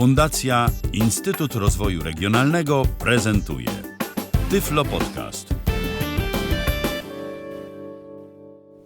Fundacja Instytut Rozwoju Regionalnego prezentuje Tyflo Podcast.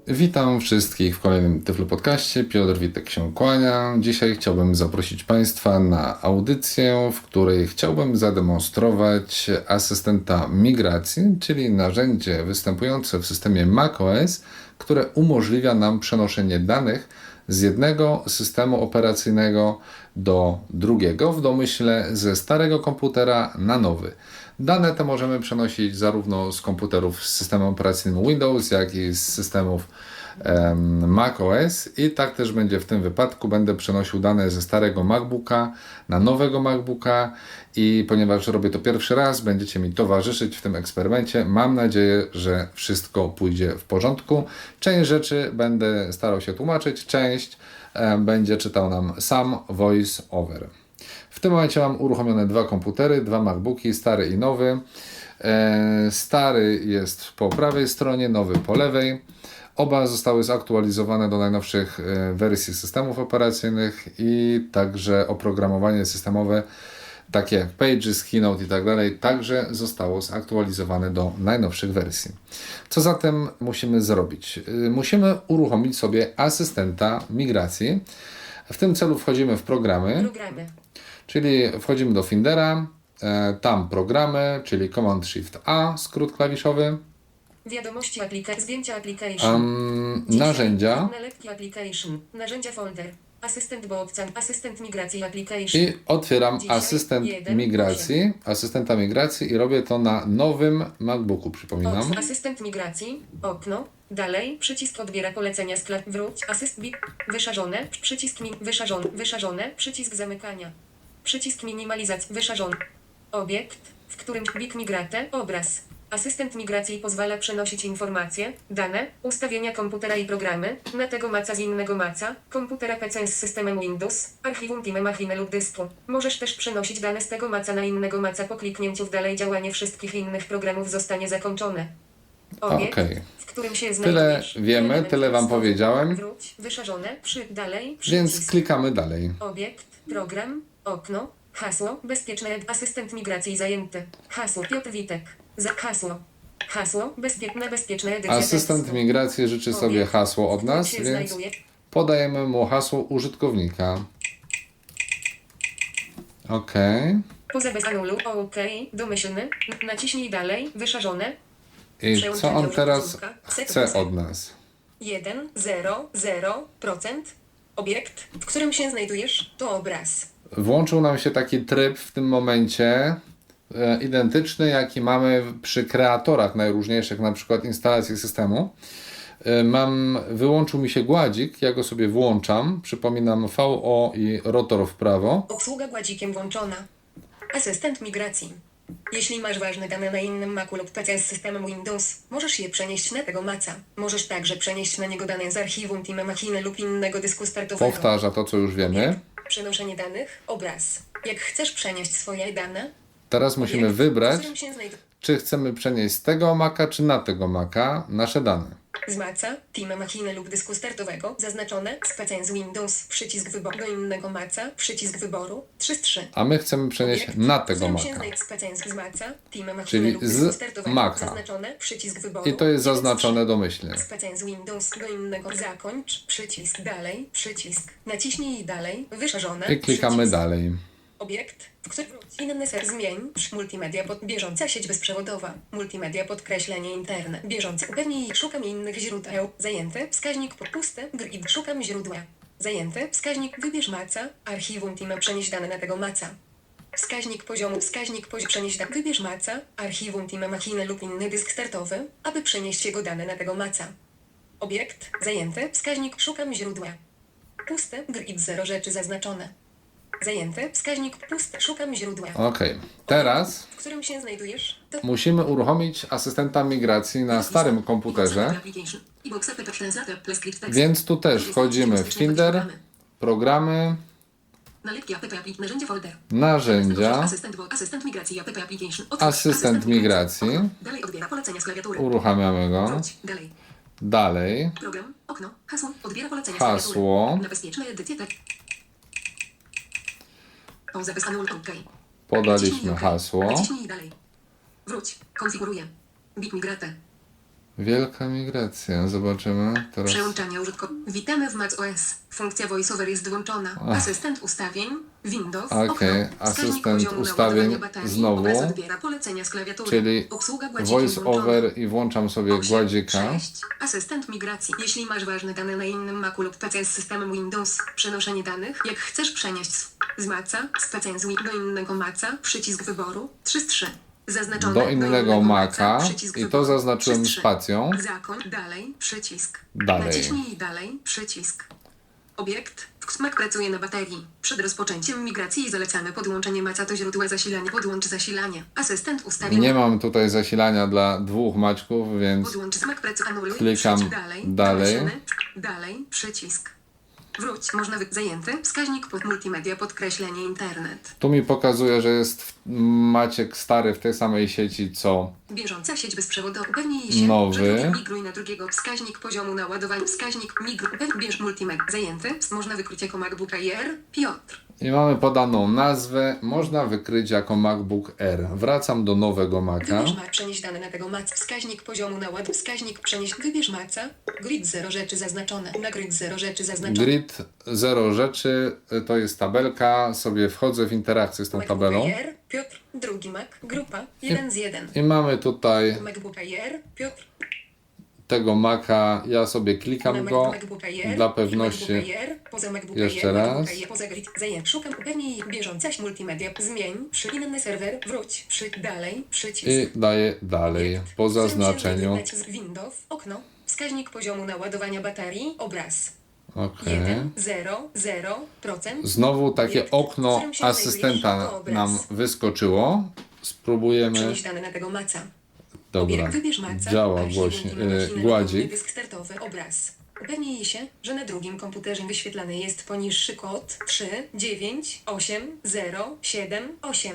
Witam wszystkich w kolejnym Tyflo Podcaście. Piotr Witek się kłania. Dzisiaj chciałbym zaprosić Państwa na audycję, w której chciałbym zademonstrować asystenta migracji, czyli narzędzie występujące w systemie macOS, które umożliwia nam przenoszenie danych z jednego systemu operacyjnego do drugiego, w domyśle ze starego komputera na nowy. Dane te możemy przenosić zarówno z komputerów z systemem operacyjnym Windows, jak i z systemów em, macOS i tak też będzie w tym wypadku. Będę przenosił dane ze starego MacBooka na nowego MacBooka i ponieważ robię to pierwszy raz, będziecie mi towarzyszyć w tym eksperymencie. Mam nadzieję, że wszystko pójdzie w porządku. Część rzeczy będę starał się tłumaczyć, część będzie czytał nam sam voice over. W tym momencie mam uruchomione dwa komputery, dwa MacBooki, stary i nowy. E, Stary jest po prawej stronie, nowy po lewej. Oba zostały zaktualizowane do najnowszych e, wersji systemów operacyjnych i także oprogramowanie systemowe takie jak Pages, Keynote i tak dalej, także zostało zaktualizowane do najnowszych wersji. Co zatem musimy zrobić? Y, Musimy uruchomić sobie asystenta migracji. W tym celu wchodzimy w programy. Programy. Czyli wchodzimy do Findera, e, tam programy, czyli Command Shift A, skrót klawiszowy, Wiadomości aplikacji. Zdjęcia application. um, narzędzia. Narzędzia folder. Asystent bodźca. Asystent migracji application. i otwieram Dzisiaj asystent jeden, migracji, asystenta migracji i robię to na nowym MacBooku, przypominam. Okno. Asystent migracji. Okno. Dalej. Przycisk odbiera polecenia sklep. Wróć. Asyst bip. Wyszarzone. Przycisk mi. Wyszarzone. Wyszarone. Przycisk zamykania. Przycisk minimalizacji. Wyszarzony. Obiekt, w którym bit migrate. Obraz. Asystent migracji pozwala przenosić informacje, dane, ustawienia komputera i programy na tego maca z innego maca, komputera PC z systemem Windows, archiwum Time Machine lub dysku. Możesz też przenosić dane z tego maca na innego maca po kliknięciu w dalej działanie wszystkich innych programów zostanie zakończone. Obiekt, Okej. w którym się Tyle wiemy, tyle Wam powiedziałem, Wróć, wyszarzone, przy, dalej, więc klikamy dalej. Obiekt, program, okno, hasło, bezpieczne, asystent migracji zajęty. Hasło, Piotr Witek. Za hasło. Hasło, bezpieczne, bezpieczne edycja Asystent tekstu. migracji życzy sobie hasło od nas, więc znajduje. podajemy mu hasło użytkownika. OK. Poza bez anulu, OK, domyślny, naciśnij dalej, wyszarzone. I co on teraz chce od nas? 1, 0, 0%. Obiekt, w którym się znajdujesz, to obraz. Włączył nam się taki tryb w tym momencie, identyczny jaki mamy przy kreatorach najróżniejszych, na przykład instalacji systemu. E, Mam, wyłączył mi się gładzik, ja go sobie włączam, przypominam VO i rotor w prawo. Obsługa gładzikiem włączona. Asystent migracji. Jeśli masz ważne dane na innym Macu lub PC z systemem Windows, możesz je przenieść na tego maca. Możesz także przenieść na niego dane z archiwum Time Machine lub innego dysku startowego. Powtarza to, co już wiemy. Przenoszenie danych, obraz. Jak chcesz przenieść swoje dane, Teraz musimy wybrać, czy chcemy przenieść z tego Maca, czy na tego Maca nasze dane. z maca, Time Machine lub dysku startowego, zaznaczone, z PC z Windows, przycisk wyboru do innego maca, przycisk wyboru, 3 z 3. A my chcemy przenieść na tego. Maca. Z maca, Time Machine Czyli lub z dysku startowego, Maca. Zaznaczone, przycisk wyboru. I to jest 1 z 3. zaznaczone domyślnie. Z PC z Windows do innego zakończ, przycisk dalej, przycisk. Naciśnij dalej, wyszarzone. I klikamy przycisk. dalej. Obiekt, w którym inny ser zmień, multimedia pod bieżąca sieć bezprzewodowa, multimedia podkreślenie interne, bieżące upewnij szukam innych źródeł, zajęte, wskaźnik po puste, grid, szukam źródła, zajęte, wskaźnik wybierz maca, archiwum Time przenieś dane na tego maca. Wskaźnik poziomu, wskaźnik poziomu, przenieść dane, wybierz maca, archiwum Time Machine lub inny dysk startowy, aby przenieść jego dane na tego maca. Obiekt, zajęte, wskaźnik, szukam źródła. Puste, grid, zero rzeczy zaznaczone. Zajęte, wskaźnik pusty, szukam źródła. Ok, teraz W którym się znajdujesz? To musimy uruchomić asystenta migracji na starym komputerze, więc tu też wchodzimy w Finder, programy, Nalepki app, aplik, narzędzia folder. narzędzia, Asystent, migracji app application. Otwórz. asystent migracji, Dalej odbiera polecenia z klawiatury. uruchamiamy go, Wróć. Dalej. dalej, Program. Okno. Hasło. Odbiera polecenia z Hasło. klawiatury. Na bezpieczne edycje tak. Pauza bez anul OK. Podaliśmy hasło. Wróć. Konfiguruję. Bit migrate. Wielka migracja. Zobaczymy teraz. Przełączania użytkownika. Witamy w Mac OS. Funkcja VoiceOver jest włączona. Asystent ustawień. Windows. Okej. Wskaźnik asystent ustawień znowu. Odbiera polecenia z klawiatury. Czyli Obsługa gładzikiem voice włączona. over i włączam sobie Osiem, gładzika. sześć. Asystent migracji. Jeśli masz ważne dane na innym Macu lub PC z systemem Windows, przenoszenie danych, jak chcesz przenieść z, z Maca, z PC do innego Maca, przycisk wyboru, 3 z 3. Zaznaczone Do innego przycisk i to zaznaczyłem 3 z 3. spacją. Zakoń, dalej, przycisk. Dalej. Naciśnij dalej, przycisk. Obiekt. Mac pracuje na baterii. Przed rozpoczęciem migracji zalecamy podłączenie Maca do źródła zasilania. Podłącz zasilanie. Asystent ustawień. Nie mam tutaj zasilania dla dwóch maćków, więc Podłącz smak pracy anuluj. Klikam przycisk dalej. dalej. Domyślny. Dalej. Przycisk. Wróć. Można wy... zajęty. Wskaźnik pod multimedia podkreślenie internet. tu mi pokazuje, że jest w- Maciek stary w tej samej sieci co Bieżąca sieć bezprzewodowa. Upewnij się, Nowy. że drugi migruj na drugiego. Wskaźnik poziomu naładowania. Wskaźnik migruj. Bierz multimedia. Zajęty. Można wykryć jako MacBook Air. Piotr. I mamy podaną nazwę. Można wykryć jako MacBook Air. Wracam do nowego Maca. Wybierz Mac. Przenieść dane na tego Mac. Wskaźnik poziomu naładowania. Wskaźnik przenieść. Wybierz Maca. Grid 0 rzeczy zaznaczone. Na grid 0 rzeczy zaznaczone. Grid zero rzeczy y, to jest tabelka. Sobie wchodzę w interakcję z tą MacBook tabelą. Air. Piotr. Drugi Mac. Grupa. 1 z 1. I mamy tutaj MacBook Air, Piotr, tego Maca. Ja sobie klikam go dla pewności. Jeszcze raz. MacBook Air, poza grid, zajęt, szukam upewnij bieżącaś multimedia, zmień, przy inny serwer, wróć, przy dalej, przycisk. I daję dalej po zaznaczeniu. wskaźnik poziomu naładowania baterii, obraz. OK. 1, 0, 0%. Znowu takie okno asystenta nam wyskoczyło. Spróbujemy. Przenieść dane na tego maca. Dobra, Obiekt wybierz maca. działa y, masziny, Gładzik. Startowy, obraz. Upewnij się, że na drugim komputerze wyświetlany jest poniższy kod 3, 9, 8, 0, 7, 8.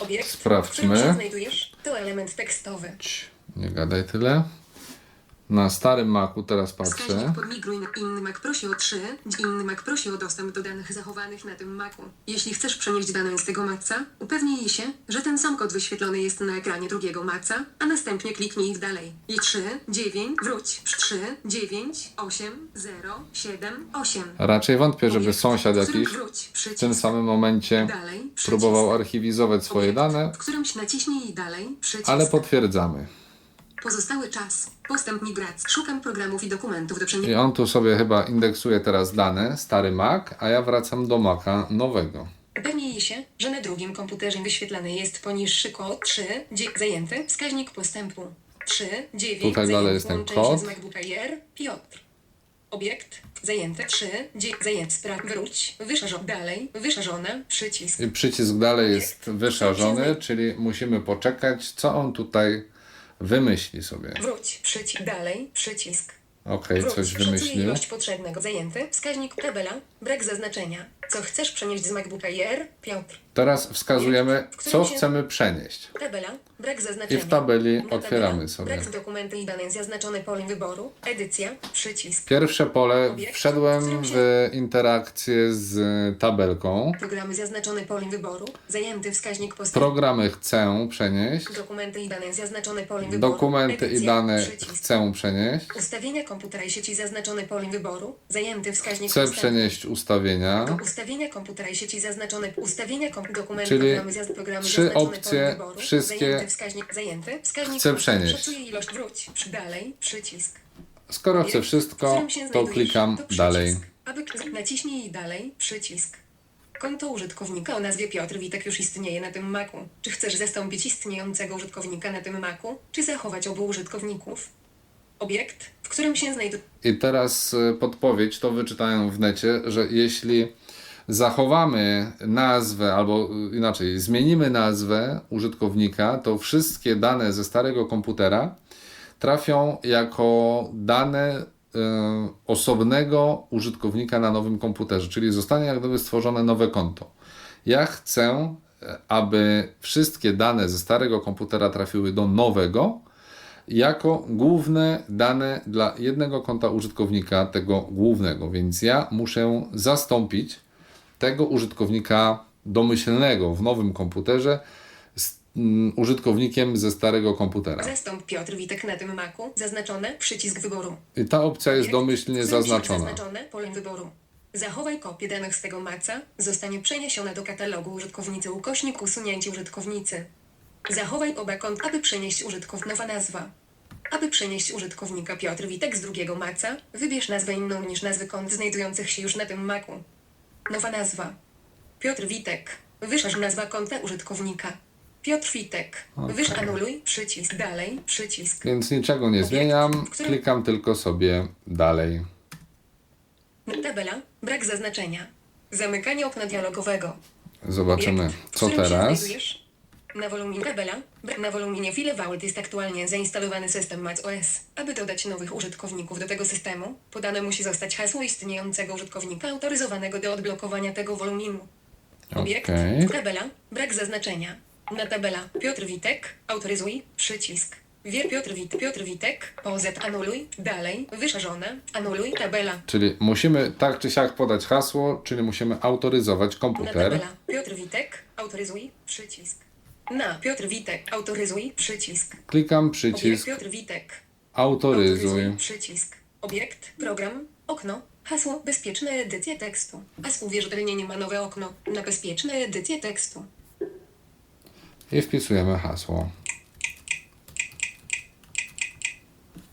Obiekt, Sprawdźmy. w którym się znajdujesz, to element tekstowy. Nie gadaj tyle. Na starym Macu teraz patrzę. Wskaźnik podmigruj na inny Mac prosi o 3, inny Mac prosi o dostęp do danych zachowanych na tym Macu. Jeśli chcesz przenieść dane z tego Maca, upewnij się, że ten sam kod wyświetlony jest na ekranie drugiego Maca, a następnie kliknij w dalej. I 3, 9, wróć, 3, 9, 8, 0, 7, 8. Raczej wątpię, żeby Obiekt, sąsiad w którym jakiś wróć, w przycisk. tym samym momencie Dalej, przycisk. próbował archiwizować swoje Obiekt, dane, W którymś naciśnij dalej, przycisk. ale potwierdzamy. Pozostały czas. Postęp migracji. Szukam programów i dokumentów do I przeniesienia. on tu sobie chyba indeksuje teraz dane, stary Mac, a ja wracam do Maca nowego. Upewnij się, że na drugim komputerze wyświetlany jest poniższy kod 3, dzie- zajęty, wskaźnik postępu 3, 9, Tutaj dalej jest ten kod. się z MacBook Air, Piotr. Obiekt, zajęty 3, dzie- zajęty, spra- wróć, wyszarzone, dalej, wyszarzone, przycisk. I przycisk dalej jest wyszarzony, czyli musimy poczekać, co on tutaj wymyśli sobie. Wróć, przycisk, dalej, przycisk. Okej, Wróć, coś wymyślił. ilość potrzebnego, zajęty, wskaźnik tabela, brak zaznaczenia. Co chcesz przenieść z MacBooka Air, Piotr. Teraz wskazujemy, co chcemy przenieść. Tabela, brak zaznaczenia. I w tabeli otwieramy sobie. Brak dokumenty i dane zaznaczone polem wyboru. Edycja, przycisk. Pierwsze pole, wszedłem w interakcję z tabelką. Programy zaznaczone polem wyboru. Zajęty wskaźnik postępu. Programy chcę przenieść. Dokumenty i dane zaznaczone polem wyboru. Dokumenty i dane chcę przenieść. Ustawienia komputera i sieci zaznaczone polem wyboru. Zajęty wskaźnik Chcę postępu. przenieść ustawienia. Ustawienia komputera i sieci zaznaczone ustawienia kom- dokumenty Czyli programy, zaz- programy trzy zaznaczone opcje, polem wyboru. wszystkie Zajęty wskaźnik zajęty wskaźnik chcę przenieść. Szacuje ilość wróć. Przy- Dalej przycisk. Skoro chcę wszystko, to klikam to dalej. Aby naciśnij dalej przycisk. Konto użytkownika o nazwie Piotr Witek już istnieje na tym Macu. Czy chcesz zastąpić istniejącego użytkownika na tym Macu, czy zachować obu użytkowników? Obiekt, w którym się znajduje. I teraz y, podpowiedź, to wyczytałem w necie, że jeśli zachowamy nazwę, albo y, inaczej, zmienimy nazwę użytkownika, to wszystkie dane ze starego komputera trafią jako dane y, osobnego użytkownika na nowym komputerze, czyli zostanie jak gdyby stworzone nowe konto. Ja chcę, e, aby wszystkie dane ze starego komputera trafiły do nowego, jako główne dane dla jednego konta użytkownika, tego głównego. Więc ja muszę zastąpić tego użytkownika domyślnego w nowym komputerze z mm, użytkownikiem ze starego komputera. Zastąp Piotr Witek na tym maku. Zaznaczone. Przycisk wyboru. I ta opcja jest domyślnie zaznaczona. Zaznaczone pole wyboru. Zachowaj kopię danych z tego maca. Zostanie przeniesiona do katalogu użytkownicy ukośnik usunięcie użytkownicy. Zachowaj oba kont, aby przenieść użytkownika. Nowa nazwa. Aby przenieść użytkownika Piotr Witek z drugiego maca, wybierz nazwę inną niż nazwy kont znajdujących się już na tym maku. Nowa nazwa. Piotr Witek. Wyszarz nazwa konta użytkownika. Piotr Witek. Wysz Okej. anuluj, przycisk dalej, przycisk. Więc niczego nie zmieniam, którym- klikam tylko sobie dalej. Tabela. Brak zaznaczenia. Zamykanie okna dialogowego. Zobaczymy, Obiekt, co teraz. Na woluminie tabela. bra- Na woluminie File Vault jest aktualnie zainstalowany system macOS. Aby dodać nowych użytkowników do tego systemu, podane musi zostać hasło istniejącego użytkownika autoryzowanego do odblokowania tego woluminu. Obiekt. Okej. Tabela. Brak zaznaczenia. Na tabela. Piotr Witek. Autoryzuj. Przycisk. Wier Piotr Witek. Piotr Witek. POZ. Anuluj. Dalej. Wyszarzone. Anuluj. Tabela. Czyli musimy tak czy siak podać hasło, czyli musimy autoryzować Na komputer. tabela. Piotr Witek. Autoryzuj. Przycisk. Na Piotr Witek. Autoryzuj. Przycisk. Klikam Obiekt przycisk Piotr Witek. autoryzuj. Przycisk. Obiekt. Program. Okno. Hasło. Bezpieczna edycja tekstu. A z uwierzytelnieniem ma nowe okno. Na bezpieczne edycję tekstu. I wpisujemy hasło.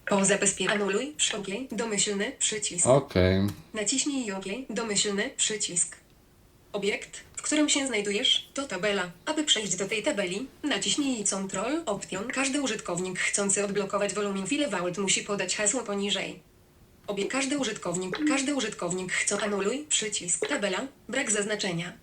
Po zabezpieczeniu. Anuluj. OK. Domyślny. Przycisk. OK. Naciśnij OK. Domyślny. Przycisk. Obiekt, w którym się znajdujesz, to tabela. Aby przejść do tej tabeli, naciśnij Ctrl Option. Każdy użytkownik chcący odblokować wolumin File Vault musi podać hasło poniżej. Obie każdy użytkownik, każdy użytkownik chce anuluj przycisk. Tabela, brak zaznaczenia.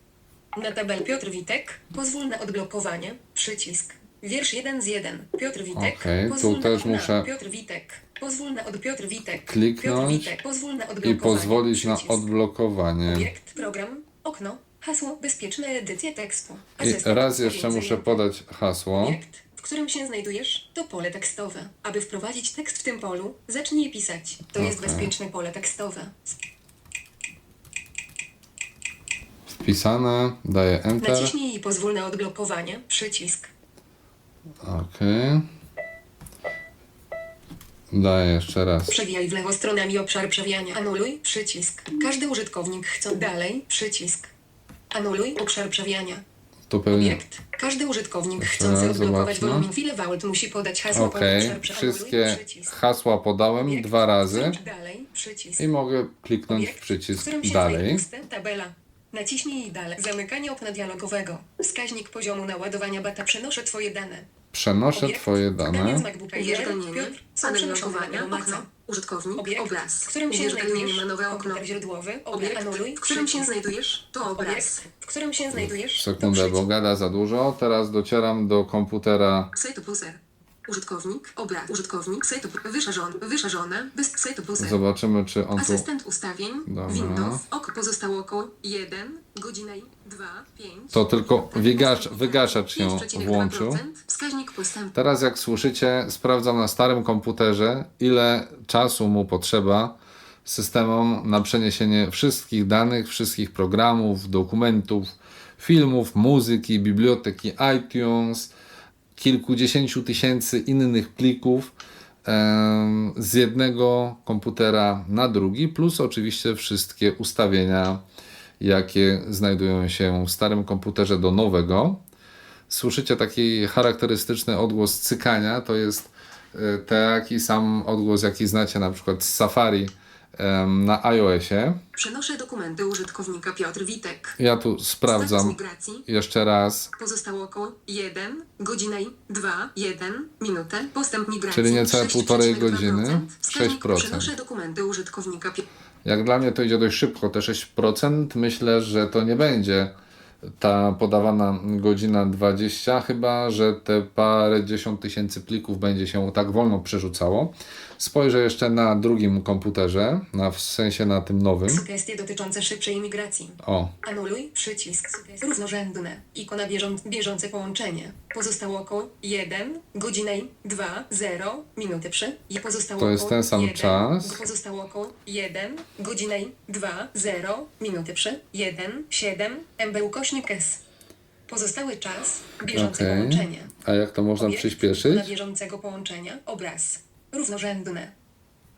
Na tabel Piotr Witek, pozwól na odblokowanie, przycisk. Wiersz 1 z 1. Piotr Witek, Okej, tu pozwól też na, muszę Piotr Witek, pozwól na od Piotr Witek. Kliknąć Piotr Witek, pozwól na I odblokowanie, pozwolić na przycisk. odblokowanie. Obiekt, program, okno, hasło, bezpieczna edycja tekstu. I Asystent raz jeszcze muszę podać hasło. Obiekt, w którym się znajdujesz, to pole tekstowe. Aby wprowadzić tekst w tym polu, zacznij pisać. To jest Okej. bezpieczne pole tekstowe. Wpisane, daję Enter. Naciśnij i pozwól na odblokowanie, przycisk. OK. Daję jeszcze raz. Przewijaj w lewo stronami obszar przewijania. Anuluj, przycisk. Każdy użytkownik chce dalej, przycisk. Anuluj obszar przewijania. Tu pewnie. Obiekt. Każdy użytkownik Jeszcze chcący raz odblokować zobaczmy. wolumin File Vault musi podać hasło pod obszar prze- Wszystkie przycisk. hasła podałem Obiekt, dwa razy Dalej, przycisk. i mogę kliknąć w Obiekt, w przycisk którym się znajduje dalej. puste, tabela. Naciśnij dalej. Zamykanie okna dialogowego. Wskaźnik poziomu naładowania bata. Przenoszę twoje dane. Przenoszę Obiekt, Twoje Dane Uwierzytelnienie, Piotr, są przenoszone analogowania, na okno, maca. użytkownik, Obiekt, obraz. w którym się Uwierzytelnienie znajdujesz, ma nowe okno. komputer źródłowy, obiekt, Obiekt, anuluj, w którym się przycisk. znajdujesz, to obraz. Obiekt, w którym się znajdujesz, to Sekundę, bo przycisk. gada za dużo. Teraz docieram do komputera. Sejtopuser. Użytkownik, obraz. Użytkownik, sejtop, wyszarzone, wyszarzone, bez sejtopuser. Zobaczymy, czy on tu. Asystent ustawień, Dobra. Windows, ok, pozostało około 1, godzina i 2, 5. To tylko wygaszacz, wygaszacz się włączył. Wskaźnik postępu. Teraz, jak słyszycie, sprawdzam na starym komputerze, ile czasu mu potrzeba systemom na przeniesienie wszystkich danych, wszystkich programów, dokumentów, filmów, muzyki, biblioteki iTunes, kilkudziesięciu tysięcy innych plików z jednego komputera na drugi, plus oczywiście wszystkie ustawienia, jakie znajdują się w starym komputerze do nowego. Słyszycie taki charakterystyczny odgłos cykania, to jest e, taki sam odgłos, jaki znacie na przykład z Safari em, na iOSie. Przenoszę dokumenty użytkownika Piotr Witek. Ja tu sprawdzam migracji. jeszcze raz, Pozostało około 1, godzina i 2, 1, minutę. Postęp migracji. Czyli niecałe 6,2%. półtorej godziny, Wskaźnik 6%. Przenoszę dokumenty użytkownika Piotr jak dla mnie to idzie dość szybko, te 6%. Myślę, że to nie będzie ta podawana godzina 20, chyba że te parę dziesiąt tysięcy plików będzie się tak wolno przerzucało. Spojrzę jeszcze na drugim komputerze, na, w sensie na tym nowym. Sugestie dotyczące szybszej migracji. O, Anuluj przycisk. Równorzędne. Ikona bieżąc, bieżące połączenie. Pozostało około 1, godzina i 2, 0, minuty przy. I pozostało To jest ten sam 1, czas. Pozostało około 1, godzina i 2, 0, minuty przy. 1, 7, MB ukośnik S. Pozostały czas. Bieżące Okej. połączenie. A jak to można Obiekt przyspieszyć? Na bieżącego połączenia. Obraz. Równorzędne.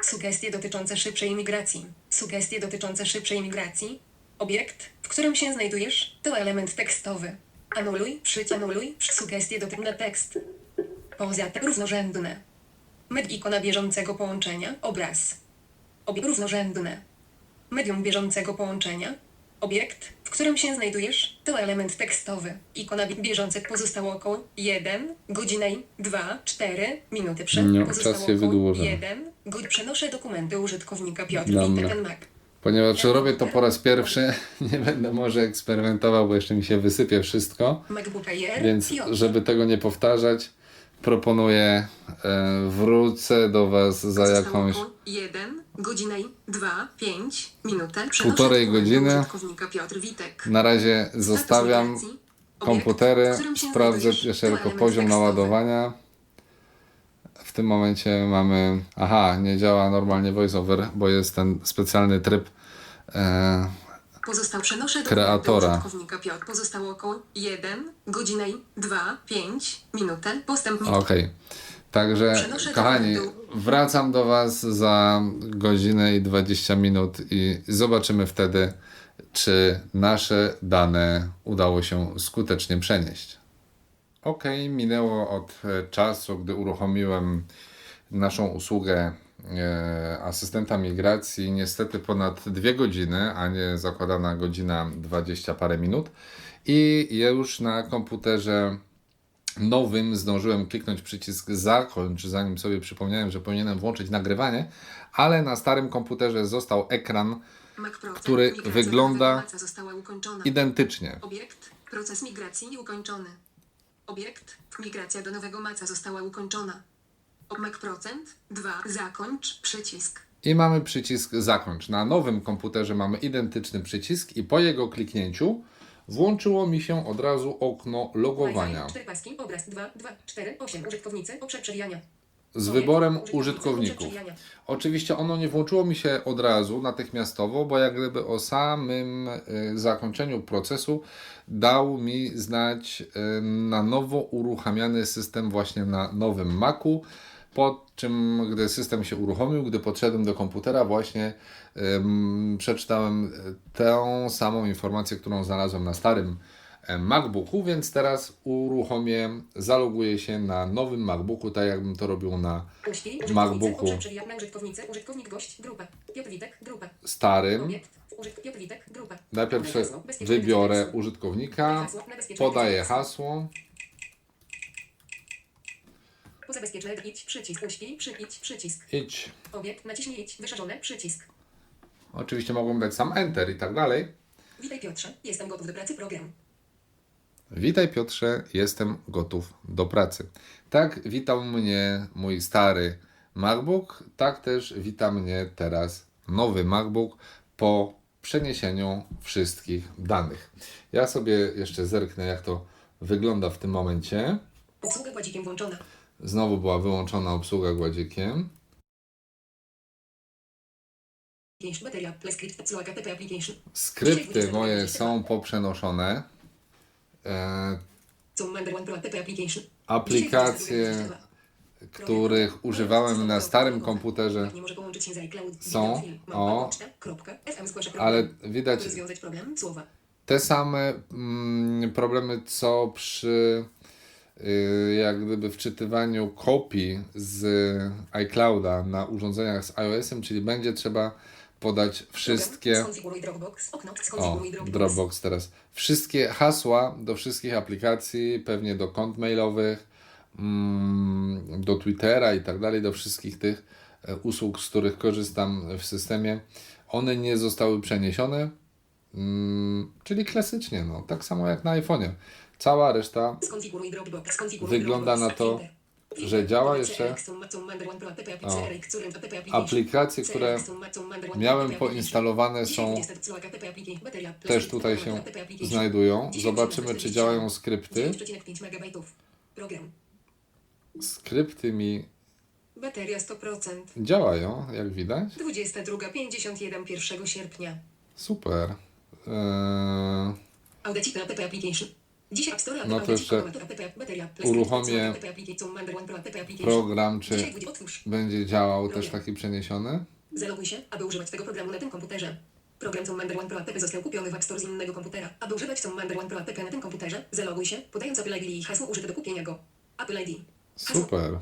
Sugestie dotyczące szybszej migracji. Sugestie dotyczące szybszej migracji. Obiekt, w którym się znajdujesz, to element tekstowy. Anuluj, przyć, anuluj, sugestie dotyczące tekst. Poza te równorzędne. Med ikona bieżącego połączenia. Obraz. Obiekt równorzędne. Medium bieżącego połączenia. Obiekt, w którym się znajdujesz, to element tekstowy. Ikona bi- bieżących pozostało około 1, godzina i 2, 4 minuty przed. No, pozostało czas się około wydłuża. 1, god przenoszę dokumenty użytkownika Piotr Dobra. Witek ten Mac. Ponieważ robię to po raz pierwszy, nie będę może eksperymentował, bo jeszcze mi się wysypie wszystko. MacBook Air. Więc żeby tego nie powtarzać, proponuję e, wrócę do Was za jakąś około 1, godzina i 2, 5 minutę. Półtorej godziny. Na razie zostawiam komputery, sprawdzę jeszcze tylko poziom naładowania. W tym momencie mamy. Aha, nie działa normalnie voiceover, bo jest ten specjalny tryb. E, Pozostał przenoszę Kreatora. dokumenty użytkownika Piotr. Pozostało około 1, godzina i 2, 5 minutę. Postęp Okej. Także, Przenoszę kochani, dokumentu. wracam do Was za godzinę i 20 minut i zobaczymy wtedy, czy nasze dane udało się skutecznie przenieść. Ok, minęło od e, czasu, gdy uruchomiłem naszą usługę asystenta migracji. Niestety ponad dwie godziny, a nie zakładana godzina 20 parę minut. I już na komputerze nowym zdążyłem kliknąć przycisk zakończ, zanim sobie przypomniałem, że powinienem włączyć nagrywanie, ale na starym komputerze został ekran który wygląda identycznie. Obiekt, proces migracji ukończony. Obiekt, migracja do nowego maca została ukończona. Mac procent, 2, zakończ, przycisk. I mamy przycisk zakończ. Na nowym komputerze mamy identyczny przycisk i po jego kliknięciu włączyło mi się od razu okno logowania Wi-Fi, cztery paski, obraz 2, 2, 4, 8, użytkownicy, obszar przewijania. z wyborem użytkowników. Oczywiście ono nie włączyło mi się od razu, natychmiastowo, bo jak gdyby o samym y, zakończeniu procesu dał mi znać y, na nowo uruchamiany system właśnie na nowym Macu. Po czym, gdy system się uruchomił, gdy podszedłem do komputera, właśnie ym, przeczytałem y, tę samą informację, którą znalazłem na starym e, MacBooku, więc teraz uruchomię, zaloguję się na nowym MacBooku, tak jakbym to robił na użytkownicy, MacBooku. użytkownicy, użytkownik gość, starym. Obiekt. Najpierw wybiorę użytkownika, podaję hasło. Bezpieczne, idź, przycisk, uśpi, przyjdź, przycisk. idź. Obiekt, naciśnij idź, wyszerzone, przycisk. Oczywiście mogłem dać sam Enter i tak dalej. Witaj Piotrze, jestem gotów do pracy, program. Witaj Piotrze, jestem gotów do pracy. Tak witał mnie mój stary MacBook, tak też wita mnie teraz nowy MacBook po przeniesieniu wszystkich danych. Ja sobie jeszcze zerknę jak to wygląda w tym momencie. Obsługa gładzikiem włączona. Znowu była wyłączona obsługa gładzikiem. Skrypty moje są poprzenoszone. E, aplikacje, których używałem na starym komputerze, są, o. ale widać te same mm, problemy, co przy jak gdyby wczytywaniu kopii z iClouda na urządzeniach z iOS-em, czyli będzie trzeba podać wszystkie. Dropbox, okno, O. Dropbox teraz. Wszystkie hasła do wszystkich aplikacji, pewnie do kont mailowych, mm, do Twittera i tak dalej, do wszystkich tych e, usług, z których korzystam w systemie, one nie zostały przeniesione, mm, czyli klasycznie, no, tak samo jak na iPhone'ie. Cała reszta wygląda na to, że działa jeszcze. O. aplikacje, które miałem poinstalowane są Dzisiaj 20 Sloaka, TP application, bateria, play też tutaj się znajdują. 10 Zobaczymy, czy 47. działają skrypty. 9,5 MB. Program. Skrypty mi Bateria 100%. działają, jak widać. 22.51 1 sierpnia. Super. Eee, Audacity app application. Dzisiaj App Store, No to jeszcze uruchomię. Program, czy będzie działał też taki przeniesiony? Zaloguj się, aby używać tego programu na tym komputerze. Program Commander One Pro App został kupiony w App Store z innego komputera. Aby używać Commander One Pro App na tym komputerze, zaloguj się, podając Apple ID i hasło użyte do kupienia go. Apple ID. Hasło. Super.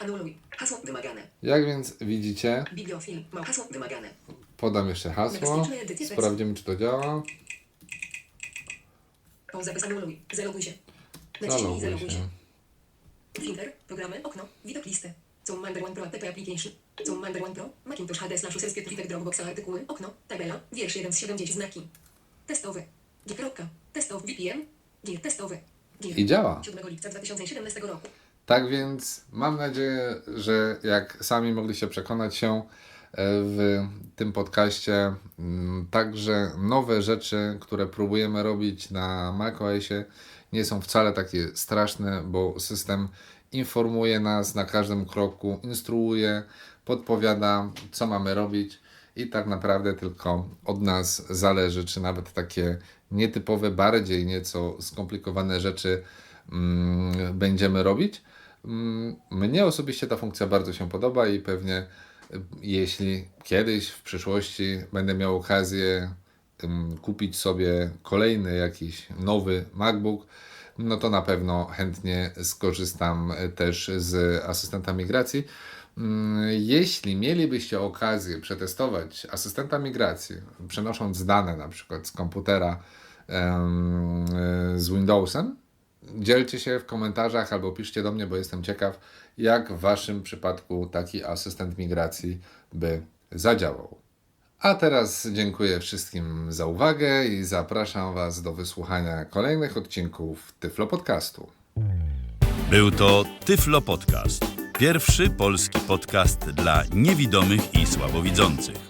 Anuluj. Hasło wymagane. Jak więc widzicie, Bibliofil. Hasło wymagane. podam jeszcze hasło. Sprawdzimy, czy to działa. Pauza bez anuluj. Zaloguj się. Naciśnij Zaloguj się. Filter, programy, okno, widok listy. Commander One Pro App Application. Commander One Pro, Macintosh HD slash userskiet Twitter Dropbox artykuły, okno, tabela, wiersz 1 z 70 znaki. Testowy. G. Testowy VPN. G. Testowy. G. I działa. 7 lipca 2017 roku. Tak więc mam nadzieję, że jak sami mogliście przekonać się w tym podcaście, mm, także nowe rzeczy, które próbujemy robić na macOSie, nie są wcale takie straszne, bo system informuje nas na każdym kroku, instruuje, podpowiada, co mamy robić i tak naprawdę tylko od nas zależy, czy nawet takie nietypowe, bardziej nieco skomplikowane rzeczy mm, będziemy robić. Mm, Mnie osobiście ta funkcja bardzo się podoba i pewnie jeśli kiedyś w przyszłości będę miał okazję kupić sobie kolejny jakiś nowy MacBook, no to na pewno chętnie skorzystam y, też z asystenta migracji. Mm, Jeśli mielibyście okazję przetestować asystenta migracji, przenosząc dane na przykład z komputera y, z Windowsem, dzielcie się w komentarzach albo piszcie do mnie, bo jestem ciekaw, jak w Waszym przypadku taki asystent migracji by zadziałał. A teraz dziękuję wszystkim za uwagę i zapraszam Was do wysłuchania kolejnych odcinków Tyflo Podcastu. Był to Tyflo Podcast. Pierwszy polski podcast dla niewidomych i słabowidzących.